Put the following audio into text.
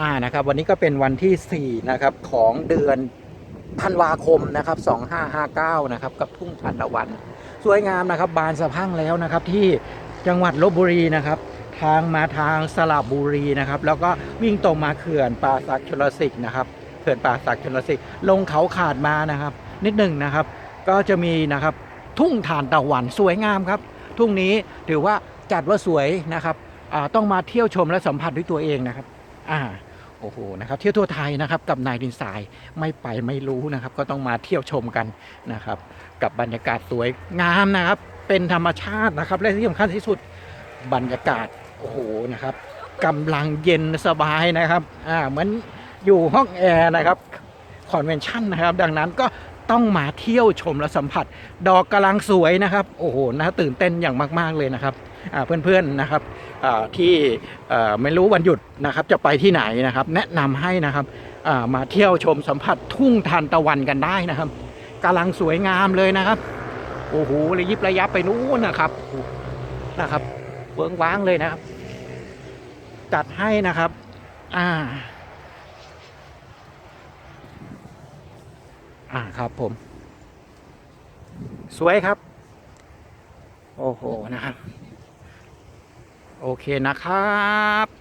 อ่านะครับวันนี้ก็เป็นวันที่ 4 นะครับ ของเดือนธันวาคมนะครับ 2559 นะครับ กับทุ่งทานตะวัน สวยงามนะครับ บานสะพั่งแล้วนะครับ ที่จังหวัดลบบุรีนะครับ ทางมาทางสระบุรีนะครับ แล้วก็วิ่งตรงมาเขื่อนป่าสักชลสิทธิ์นะครับเขื่อนป่าสักชลสิทธิ์ลงเขาขาดมานะครับ นิดหนึ่งนะครับ ก็จะมีนะครับทุ่งทานตะวันสวยงามครับ ทุ่งนี้ถือว่าจัดว่าสวยนะครับต้องมาเที่ยวชมและสัมผัสด้วยตัวเองนะครับ อ่าโอ้โหนะครับเที่ยวทั่วไทยนะครับกับนายดินทรายไม่ไปไม่รู้นะครับ ก็ต้องมาเที่ยวชมกันนะครับ กับบรรยากาศสวยงามนะครับ เป็นธรรมชาตินะครับ และที่สำคัญที่สุดบรรยากาศโอ้โหนะครับกำลังเย็นสบายนะครับอ่าเหมือนอยู่ห้องแอร์นะครับคอนเวนชั่นนะครับ ดังนั้นก็ ต้องมาเที่ยวชมและสัมผัส ดอกกำลังสวยนะครับ โอ้โหน่าตื่นเต้นอย่างมาก ๆ เลยนะครับเพื่อนๆนะครับที่ไม่รู้วันหยุดนะครับจะไปที่ไหนนะครับ แนะนำให้นะครับมาเที่ยวชมสัมผัสทุ่งทานตะวันกันได้นะครับกำลังสวยงามเลยนะครับโอ้โหระยิบระยับไปนู้นนะครับนะครับเวิ้งว้างเลยนะครับ จัดให้นะครับ อ่า อ่าครับผม สวยครับ โอ้โหนะครับ โอเคนะครับ